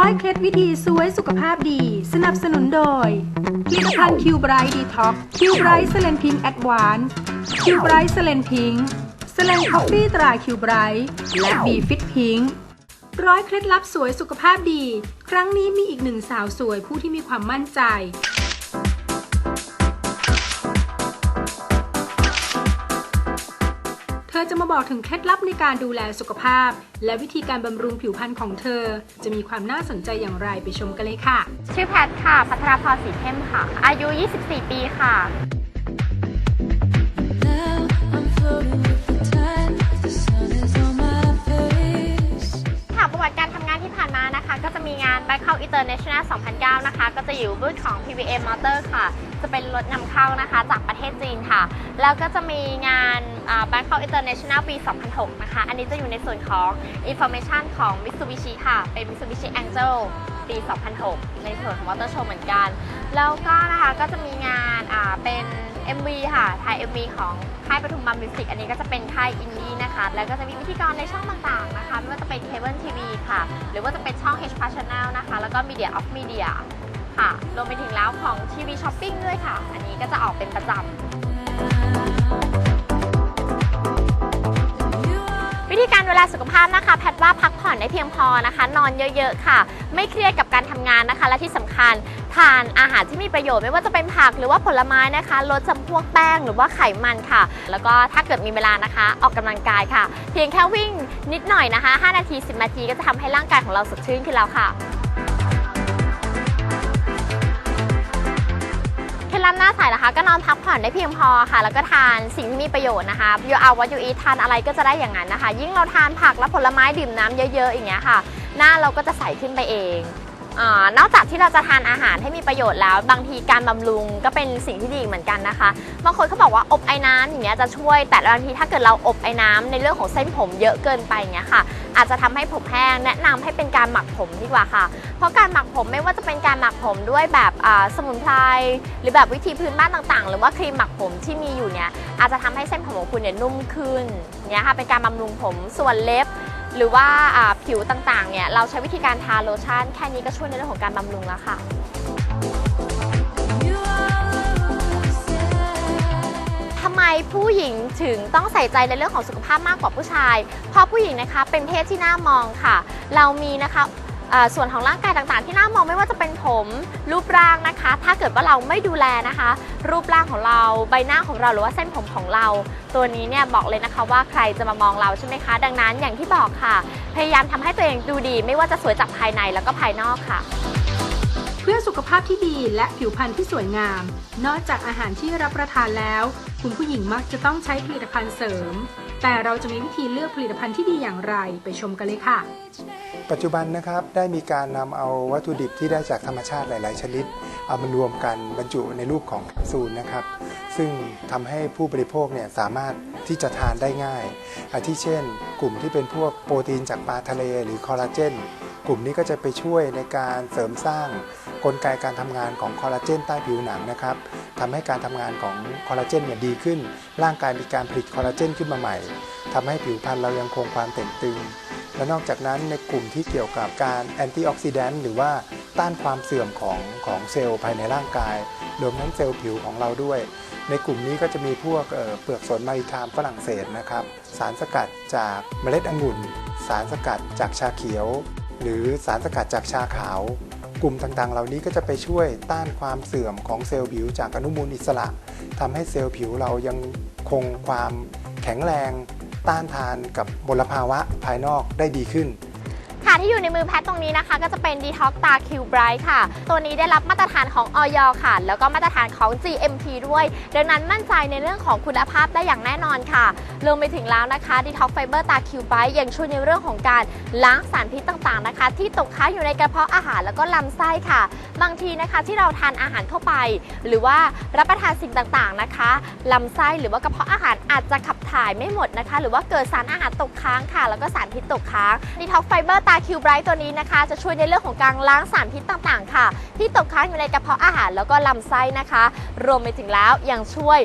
ร้อยเคล็ดวิธีสวยสุขภาพดี สนับสนุนโดยผลิตภัณฑ์คิวไบรท์ดีท็อกคิวไบรท์เซเลนพิงแอดวานคิวไบรท์เซเลนพิงเซเลนคอฟฟี่ตราคิวไบรท์และบีฟิตพิงร้อยเคล็ดลับสวยสุขภาพดี ครั้งนี้มีอีกหนึ่งสาวสวยผู้ที่มีความมั่นใจ ธอจะมาบอกถึงเคล็ดลับในการดูแลสุขภาพ และวิธีการบำรุงผิวพรรณของเธอ จะมีความน่าสนใจอย่างไรไปชมกันเลยค่ะ ชื่อแพทค่ะ พัทรพรสีเข้มค่ะ อายุ 24 ปีค่ะ ก็จะมีงาน Bangkok International 2009 นะคะ ก็จะอยู่บูธของ PVM Motor ค่ะ จะเป็นรถนำเข้านะคะจากประเทศจีนค่ะ แล้วก็จะมีงาน Bangkok International ปี 2006 นะคะ อันนี้จะอยู่ในส่วนของ Information ของ Mitsubishi ค่ะ เป็น Mitsubishi Angel ปี 2006 ในส่วนของ Motor Show เหมือนกัน แล้วก็นะคะก็จะมีงานอ่าเป็น MV ค่ะ ถ่าย MV ของค่ายปทุมบัมมิวสิกอันนี้ก็จะเป็นค่ายอินดี้นะคะ แล้วก็จะมีพิธีกรในช่องต่างๆนะคะ ไม่ว่าจะเป็นเคเบิลทีวีค่ะ หรือว่าจะเป็นช่อง H p a Channel นะคะ แล้วก็ Media of Media ค่ะ รวมไปถึงแล้วของทีวีช้อปปิ้งด้วยค่ะ อันนี้ก็จะออกเป็นประจำ ธีการดูแลสุขภาพนะคะแพทย์ว่าพักผ่อนได้เพียงพอนะคะ นอนเยอะๆค่ะ ไม่เครียดกับการทำงานนะคะ และที่สำคัญทานอาหารที่มีประโยชน์ไม่ว่าจะเป็นผักหรือว่าผลไม้นะคะ ลดจำพวกแป้งหรือว่าไขมันค่ะ แล้วก็ถ้าเกิดมีเวลานะคะ ออกกำลังกายค่ะ เพียงแค่วิ่งนิดหน่อยนะคะ 5 นาที 10 นาทีก็จะทำให้ร่างกายของเราสดชื่นขึ้นแล้วค่ะ ดลับหน้าใสนะคะ ก็นอนพักผ่อนได้เพียงพอค่ะ แล้วก็ทานสิ่งที่มีประโยชน์นะคะ you are what you eat ทานอะไรก็จะได้อย่างนั้นนะคะ ยิ่งเราทานผักและผลไม้ดื่มน้ำเยอะๆอย่างเงี้ยค่ะ หน้าเราก็จะใสขึ้นไปเอง อนอกจากที่เราจะทานอาหารให้มีประโยชน์แล้ว บางทีการบำรุงก็เป็นสิ่งที่ดีเหมือนกันนะคะบางคนเขาบอกว่าอบไอ้น้ำอย่างเงี้ยจะช่วย แต่บางทีถ้าเกิดเราอบไอ้น้ำในเรื่องของเส้นผมเยอะเกินไปอย่างเงี้ยค่ะ อาจจะทำให้ผมแห้งแนะนำให้เป็นการหมักผมดีกว่าค่ะ เพราะการหมักผมไม่ว่าจะเป็นการหมักผมด้วยแบบอ่าสมุนไพรหรือแบบวิธีพื้นบ้านต่างๆ หรือว่าครีมหมักผมที่มีอยู่เนี่ยอาจจะทำให้เส้นผมของคุณเนี่ยนุ่มขึ้นเนี่ยค่ะเป็นการบำรุงผมส่วนเล็บ หรือว่าผิวต่างๆเนี่ยเราใช้วิธีการทาโลชั่นแค่นี้ก็ช่วยในเรื่องของการบำรุงแล้วค่ะทำไมผู้หญิงถึงต้องใส่ใจในเรื่องของสุขภาพมากกว่าผู้ชาย เพราะผู้หญิงนะคะเป็นเพศที่น่ามองค่ะ เรามีนะคะ ส่วนของร่างกายต่างๆ ที่น่ามองไม่ว่าจะเป็นผมรูปร่างนะคะ ถ้าเกิดว่าเราไม่ดูแลนะคะ รูปร่างของเราใบหน้าของเราหรือว่าเส้นผมของเรา ตัวนี้เนี่ยบอกเลยนะคะว่าใครจะมามองเราใช่ไหมคะ ดังนั้นอย่างที่บอกค่ะ พยายามทำให้ตัวเองดูดี ไม่ว่าจะสวยจากภายในแล้วก็ภายนอกค่ะ เพื่อสุขภาพที่ดีและผิวพรรณที่สวยงาม นอกจากอาหารที่รับประทานแล้ว คุณผู้หญิงมักจะต้องใช้ผลิตภัณฑ์เสริม แต่เราจะมีวิธีเลือกผลิตภัณฑ์ที่ดีอย่างไรไปชมกันเลยค่ะ ปัจจุบันนะครับได้มีการนำเอาวัตถุดิบที่ได้จากธรรมชาติหลาย ๆ ชนิด เอามารวมกันบรรจุในรูปของแคปซูลนะครับ ซึ่งทำให้ผู้บริโภคเนี่ยสามารถที่จะทานได้ง่ายอาทิเช่น กลุ่มที่เป็นพวกโปรตีนจากปลาทะเลหรือคอลลาเจนกลุ่มนี้ก็จะไปช่วยในการเสริมสร้างกลไกการทำงานของคอลลาเจนใต้ผิวหนังนะครับทำให้การทำงานของคอลลาเจนเนี่ยดีขึ้น ร่างกายมีการผลิตคอลลาเจนขึ้นมาใหม่ทำให้ผิวพรรณเรายังคงความเต่งตึง และนอกจากนั้นในกลุ่มที่เกี่ยวกับการแอนตี้ออกซิแดนต์หรือว่าต้านความเสื่อมของของเซลล์ภายในร่างกาย รวมทั้งเซลล์ผิวของเราด้วย ในกลุ่มนี้ก็จะมีพวกเเปลือกสนมาริทามฝรั่งเศสนะครับ สารสกัดจากเมล็ดองุ่น สารสกัดจากชาเขียว หรือสารสกัดจากชาขาว กลุ่มต่างๆ เหล่านี้ก็จะไปช่วยต้านความเสื่อมของเซลล์ผิวจากอนุมูลอิสระทำให้เซลล์ผิวเรายังคงความแข็งแรง ต้านทานกับมลภาวะภายนอกได้ดีขึ้น ค่ะที่อยู่ในมือแพทย์ตรงนี้นะคะ ก็จะเป็น Detox Star Q Bright ค่ะ ตัวนี้ได้รับมาตรฐานของออยค่ะ แล้วก็มาตรฐานของ GMP ด้วย ดังนั้นมั่นใจในเรื่องของคุณภาพได้อย่างแน่นอนค่ะรวมไปถึงแล้วนะคะ Detox Fiber Star Q Bright ยังช่วยในเรื่องของการล้างสารพิษต่างๆนะคะ ที่ตกค้างอยู่ในกระเพาะอาหารแล้วก็ลำไส้ค่ะ บางทีนะคะที่เราทานอาหารเข้าไป หรือว่ารับประทานสิ่งต่างๆนะคะลำไส้หรือว่ากระเพาะอาหารอาจจะขับถ่ายไม่หมดนะคะ หรือว่าเกิดสารอาหารตกค้างค่ะ แล้วก็สารพิษตกค้าง Detox Fiber ตาคิวไบรท์ตัวนี้นะคะ จะช่วยในเรื่องของการล้างสารพิษต่างๆ ค่ะ ที่ตกค้างอยู่ในกระเพาะอาหารแล้วก็ลำไส้นะคะ รวมไปถึงแล้วยังช่วย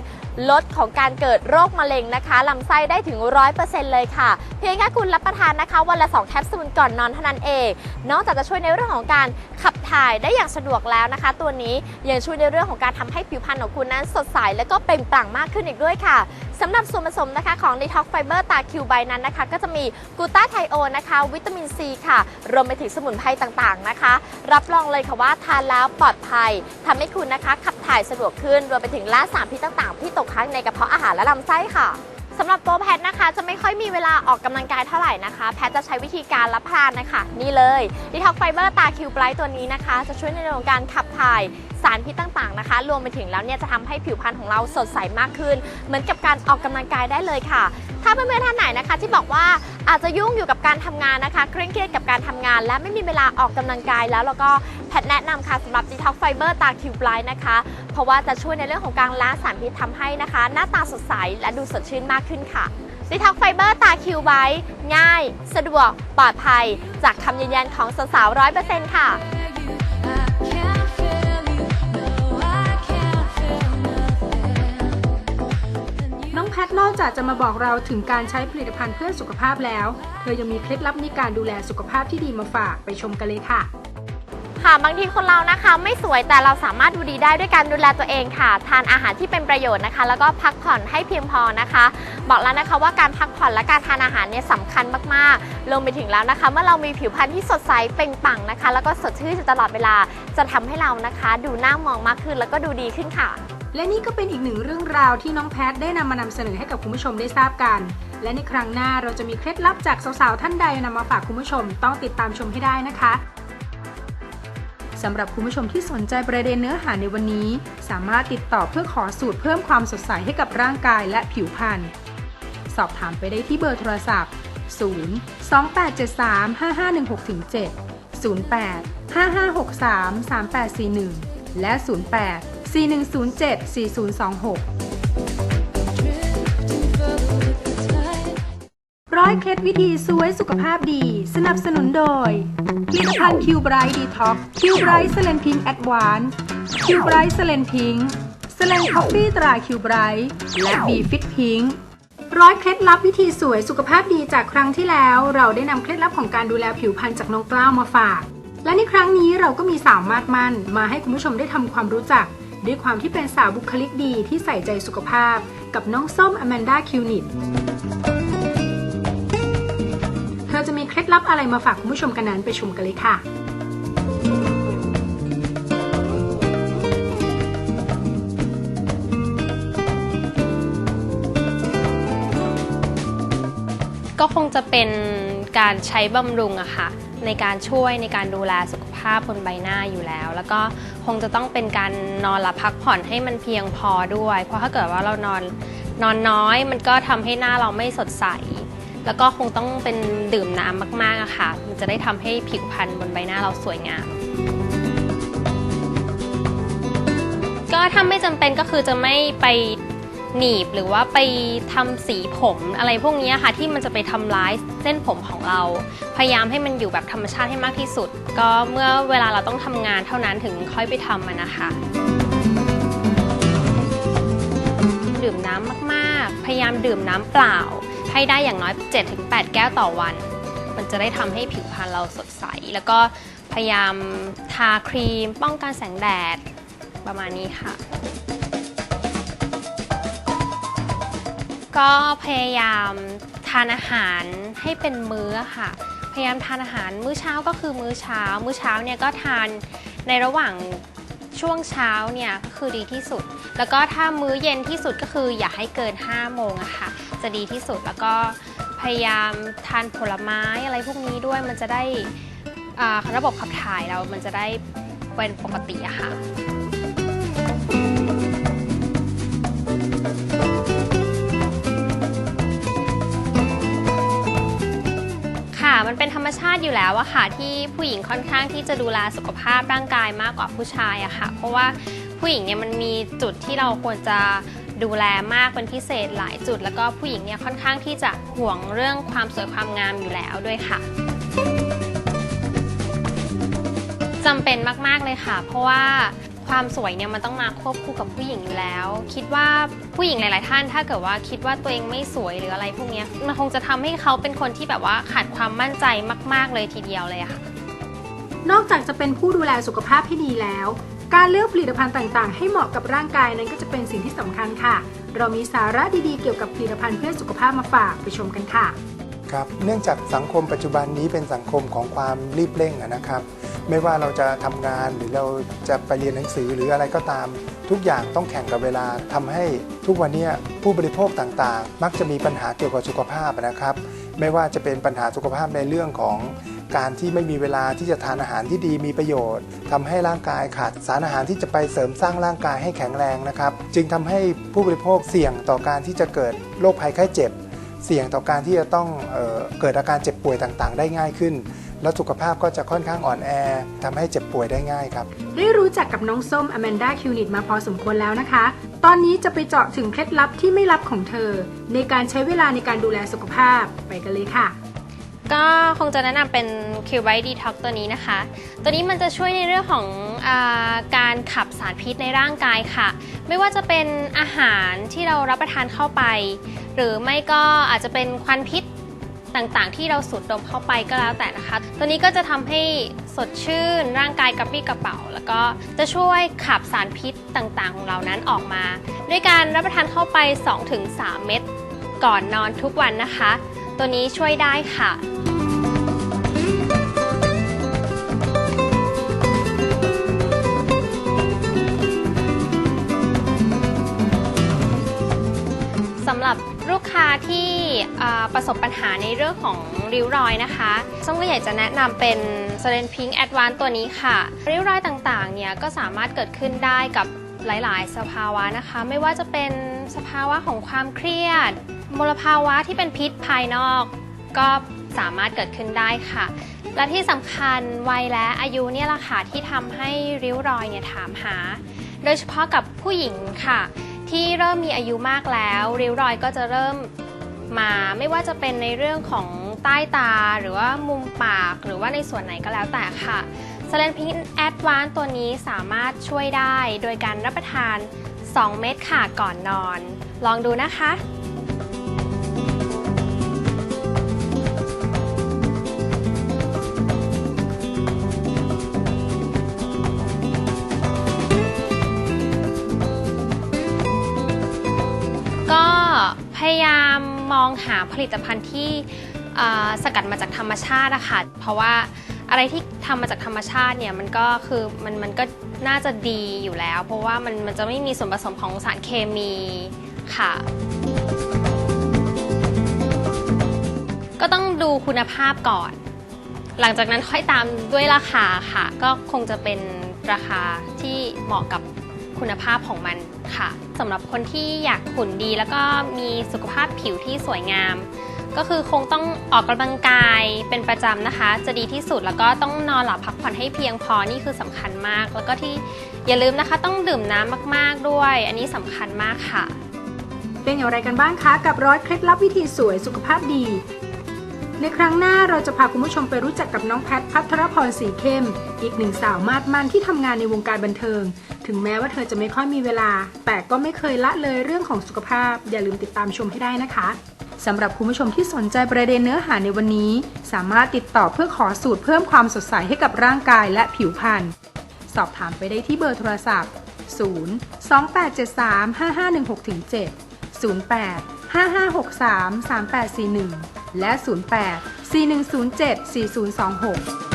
ลดของการเกิดโรคมะเร็งนะคะลำไส้ได้ถึง 100%เลยค่ะ เพียงแค่คุณรับประทานนะคะ วันละ 2 แคปซูลก่อนนอนเท่านั้นเอง นอกจากจะช่วยในเรื่องของการขับถ่ายได้อย่างสะดวกแล้วนะคะ ตัวนี้ยังช่วยในเรื่องของการทำให้ผิวพรรณของคุณนั้นสดใสและก็เปล่งปลั่งมากขึ้นอีกด้วยค่ะสำหรับส่วนผสมนะคะของ Detox Fiber ตาคิวไบนั้นนะคะ ก็จะมีกูต้าไทโอนะคะ วิตามินซีค่ะ รวมไปถึงสมุนไพรต่างๆนะคะ รับรองเลยค่ะว่าทานแล้วปลอดภัยทำให้คุณนะคะ ขับถ่ายสะดวกขึ้น รวมไปถึงล่าสารพิษต่างๆ ที่ตกค้างในกระเพาะอาหารและลำไส้ค่ะ สำหรับตัวแพทนะคะ จะไม่ค่อยมีเวลาออกกำลังกายเท่าไหร่นะคะ แพทจะใช้วิธีการรับพรานนะคะ นี่เลยดีท็อกไฟเบอร์ตาคิวไบรท์ตัวนี้นะคะ จะช่วยในเรื่องของการขับถ่ายสารพิษต่างๆนะคะ รวมไปถึงแล้วเนี่ยจะทำให้ผิวพรรณของเราสดใสมากขึ้น เหมือนกับการออกกำลังกายได้เลยค่ะ ถ้าเพื่อนๆท่านไหนนะคะที่บอกว่าอาจจะยุ่งอยู่กับการทำงานนะคะ เคร่งเครียดกับการทำงาน และไม่มีเวลาออกกำลังกายแล้วแล้วก็แพทย์แนะนำค่ะสำหรับ Detox Fiber ตาคิวไบรท์นะคะ เพราะว่าจะช่วยในเรื่องของการล้างสารพิษทำให้นะคะ หน้าตาสดใสและดูสดชื่นมากขึ้นค่ะดิท็อกไฟเบอร์ตาคิวไบง่าย สะดวก ปลอดภัย จากคำยืนยันของสาวๆร้อยเปอร์เซ็นต์ค่ะ นองแพทนอกจากจะมาบอกเราถึงการใช้ผลิตภัณฑ์เพื่อสุขภาพแล้ว เธอยังมีเคล็ดลับในการดูแลสุขภาพที่ดีมาฝากไปชมกันเลยค่ะ ค่ะบางทีคนเรานะคะ ไม่สวยแต่เราสามารถดูดีได้ด้วยการดูแลตัวเองค่ะ ทานอาหารที่เป็นประโยชน์นะคะ แล้วก็พักผ่อนให้เพียงพอนะคะ บอกแล้วนะคะว่าการพักผ่อนและการทานอาหารเนี่ยสำคัญมากๆรวมไปถึงแล้วนะคะ เมื่อเรามีผิวพรรณที่สดใสเปล่งปลั่งนะคะ แล้วก็สดชื่นตลอดเวลาจะทำให้เรานะคะ ดูน่ามองมากขึ้นแล้วก็ดูดีขึ้นค่ะ และนี่ก็เป็นอีกหนึ่งเรื่องราวที่น้องแพทได้นำมานำเสนอให้กับคุณผู้ชมได้ทราบกัน และในครั้งหน้าเราจะมีเคล็ดลับจากสาวๆท่านใดนำมาฝากคุณผู้ชมต้องติดตามชมให้ได้นะคะสำหรับคุณผู้ชมที่สนใจประเด็นเนื้อหาในวันนี้ สามารถติดต่อเพื่อขอสูตรเพิ่มความสดใสให้กับร่างกายและผิวพรรณสอบถามไปได้ที่เบอร์โทรศัพท์ 0 2873 5516 7 08 5563 3841 และ 08 tide. ร้อยเคล็ดวิธีสวยสุขภาพดี สนับสนุนโดยผลิตภัณฑ์คิวไบรท์ดีท็อกคิวไบรท์เซเลนพิงแอดวานคิวไบรท์เซเลนพิงเซเลนคอฟฟี่ตราคิวไบรท์และบีฟิตพิงร้อยเคล็ดลับวิธีสวยสุขภาพดีจากครั้งที่แล้ว เราได้นำเคล็ดลับของการดูแลผิวพรรณจากน้องกล้าวมาฝาก และในครั้งนี้เราก็มีสาวมาดมันมาให้คุณผู้ชมได้ทำความรู้จัก ด้วยความที่เป็นสาวบุคลิกดีที่ใส่ใจสุขภาพ กับน้องส้มอแมนดาคิวนิตเธอจะมีเคล็ดลับอะไรมาฝากคุณผู้ชมกันนั้นไปชมกันเลยค่ะก็คงจะเป็นการใช้บำรุงอะค่ะ ในการช่วยในการดูแลสุขภาพบนใบหน้าอยู่แล้ว แล้วก็คงจะต้องเป็นการนอนหลับพักผ่อนให้มันเพียงพอด้วย เพราะถ้าเกิดว่าเรานอนนอนน้อย มันก็ทำให้หน้าเราไม่สดใส แล้วก็คงต้องเป็นดื่มน้ำมากๆอะค่ะมันจะได้ทำให้ผิวพรรณบนใบหน้าเราสวยงาม ก็ถ้าไม่จำเป็นก็คือจะไม่ไป หนีบหรือว่าไปทำสีผมอะไรพวกนี้ค่ะที่มันจะไปทำร้ายเส้นผมของเรา พยายามให้มันอยู่แบบธรรมชาติให้มากที่สุด ก็เมื่อเวลาเราต้องทำงานเท่านั้นถึงค่อยไปทำมันนะคะดื่มน้ำมากๆ พยายามดื่มน้ำเปล่า ให้ได้อย่างน้อย 7-8 แก้วต่อวัน มันจะได้ทำให้ผิวพรรณเราสดใส แล้วก็พยายามทาครีม ป้องกันแสงแดด ประมาณนี้ค่ะ ก็พยายามทานอาหารให้เป็นมื้อค่ะ พยายามทานอาหารมื้อเช้าก็คือมื้อเช้า มื้อเช้าเนี่ยก็ทานในระหว่างช่วงเช้าเนี่ยก็คือดีที่สุด แล้วก็ถ้ามื้อเย็นที่สุดก็คืออย่าให้เกิน 5 โมงอะค่ะ จะดีที่สุดแล้วก็พยายามทานผลไม้อะไรพวกนี้ด้วยมันจะได้ระบบขับถ่ายเรามันจะได้เป็นปกติอะค่ะค่ะ มันเป็นธรรมชาติอยู่แล้วอะค่ะ ที่ผู้หญิงค่อนข้างที่จะดูแลสุขภาพร่างกายมากกว่าผู้ชายอะค่ะ เพราะว่าผู้หญิงเนี่ยมันมีจุดที่เราควรจะดูแลมากเป็นพิเศษหลายจุด แล้วก็ผู้หญิงเนี่ยค่อนข้างที่จะห่วงเรื่องความสวยความงามอยู่แล้วด้วยค่ะจำเป็นมาก ๆ เลยค่ะ เพราะว่า ความสวยเนี่ยมันต้องมาควบคู่กับผู้หญิงอยู่แล้ว คิดว่าผู้หญิงหลาย ๆ ท่าน ถ้าเกิดว่าคิดว่าตัวเองไม่สวยหรืออะไรพวกเนี้ยมันคงจะทำให้เขาเป็นคนที่แบบว่าขาดความมั่นใจมาก ๆ เลยทีเดียวเลยอะค่ะ นอกจากจะเป็นผู้ดูแลสุขภาพที่ดีแล้ว การเลือกผลิตภัณฑ์ต่าง ๆ ให้เหมาะกับร่างกายนั้นก็จะเป็นสิ่งที่สำคัญค่ะ เรามีสาระดี ๆ เกี่ยวกับผลิตภัณฑ์เพื่อสุขภาพมาฝากไปชมกันค่ะ ครับ เนื่องจากสังคมปัจจุบันนี้เป็นสังคมของความรีบเร่งอะนะครับ ไม่ว่าเราจะทำงานหรือเราจะไปเรียนหนังสือหรืออะไรก็ตาม ทุกอย่างต้องแข่งกับเวลาทำให้ทุกวันนี้ผู้บริโภคต่างๆ มักจะมีปัญหาเกี่ยวกับสุขภาพนะครับ ไม่ว่าจะเป็นปัญหาสุขภาพในเรื่องของการที่ไม่มีเวลาที่จะทานอาหารที่ดีมีประโยชน์ทำให้ร่างกายขาดสารอาหารที่จะไปเสริมสร้างร่างกายให้แข็งแรงนะครับ จึงทำให้ผู้บริโภคเสี่ยงต่อการที่จะเกิดโรคภัยไข้เจ็บ เสี่ยงต่อการที่จะต้องเออเกิดอาการเจ็บป่วยต่างๆ ได้ง่ายขึ้น แล้วสุขภาพก็จะค่อนข้างอ่อนแอทำให้เจ็บป่วยได้ง่ายครับ ได้รู้จักกับน้องส้มอแมนดาคิวนิตมาพอสมควรแล้วนะคะ ตอนนี้จะไปเจาะถึงเคล็ดลับที่ไม่ลับของเธอ ในการใช้เวลาในการดูแลสุขภาพไปกันเลยค่ะ ก็คงจะแนะนำเป็น q b i t Detox ตัวนี้นะคะ ตัวนี้มันจะช่วยในเรื่องของอาการขับสารพิษในร่างกายค่ะ ไม่ว่าจะเป็นอาหารที่เรารับประทานเข้าไป หรือไม่ก็อาจจะเป็นควันพิษ ต่างๆ ที่เราสูดดมเข้าไปก็แล้วแต่นะคะ ตัวนี้ก็จะทำให้สดชื่นร่างกายกระปรี้กระเป๋า แล้วก็จะช่วยขับสารพิษต่างๆ ของเรานั้นออกมา ด้วยการรับประทานเข้าไป 2-3 เม็ดก่อนนอนทุกวันนะคะ ตัวนี้ช่วยได้ค่ะสำหรับ ค้าที่ประสบปัญหาในเรื่องของริ้วรอยนะคะส้มก็อยากจะแนะนำเป็น s e r e n Pink Advance ตัวนี้ค่ะ ริ้วรอยต่างๆ เนี่ยก็สามารถเกิดขึ้นได้กับหลาย ๆ สภาวะนะคะ ไม่ว่าจะเป็นสภาวะของความเครียด มลภาวะที่เป็นพิษภายนอก ก็สามารถเกิดขึ้นได้ค่ะ และที่สำคัญวัยและอายุเนี่ยแหละค่ะที่ทำให้ริ้วรอยเนี่ยถามหา โดยเฉพาะกับผู้หญิงค่ะ ที่เริ่มมีอายุมากแล้วริ้วรอยก็จะเริ่มมาไม่ว่าจะเป็นในเรื่องของใต้ตาหรือว่ามุมปากหรือว่าในส่วนไหนก็แล้วแต่ค่ะสเลนพิงแอดวานตัวนี้สามารถช่วยได้โดยการรับประทาน 2 เม็ดค่ะก่อนนอน ลองดูนะคะ มองหาผลิตภัณฑ์ที่สกัดมาจากธรรมชาติอะค่ะ เพราะว่าอะไรที่ทำมาจากธรรมชาติเนี่ยมันก็คือมันมันก็น่าจะดีอยู่แล้ว เพราะว่ามันมันจะไม่มีส่วนผสมของสารเคมีค่ะ ก็ต้องดูคุณภาพก่อน หลังจากนั้นค่อยตามด้วยราคาค่ะ ก็คงจะเป็นราคาที่เหมาะกับคุณภาพของมันค่ะ สำหรับคนที่อยากหุ่นดีแล้วก็มีสุขภาพผิวที่สวยงาม ก็คือคงต้องออกกำลังกายเป็นประจำนะคะ จะดีที่สุดแล้วก็ต้องนอนหลับพักผ่อนให้เพียงพอนี่คือสำคัญมาก แล้วก็ที่อย่าลืมนะคะต้องดื่มน้ำมากๆด้วย อันนี้สำคัญมากค่ะเป็นอย่างไรกันบ้างคะ กับร้อยเคล็ดลับวิธีสวยสุขภาพดี ในครั้งหน้าเราจะพาคุณผู้ชมไปรู้จักกับน้องแพทพัทรพรสีเข้ม อีกหนึ่งสาวมาดมันที่ทำงานในวงการบันเทิง ถึงแม้ว่าเธอจะไม่ค่อยมีเวลา แต่ก็ไม่เคยละเลยเรื่องของสุขภาพ อย่าลืมติดตามชมให้ได้นะคะสำหรับคุณผู้ชมที่สนใจประเด็นเนื้อหาในวันนี้ สามารถติดต่อเพื่อขอสูตรเพิ่มความสดใสให้กับร่างกายและผิวพรรณสอบถามไปได้ที่เบอร์โทรศัพท์ 0 2873 5516 7 08 5563 3841 และ 08 4107 4026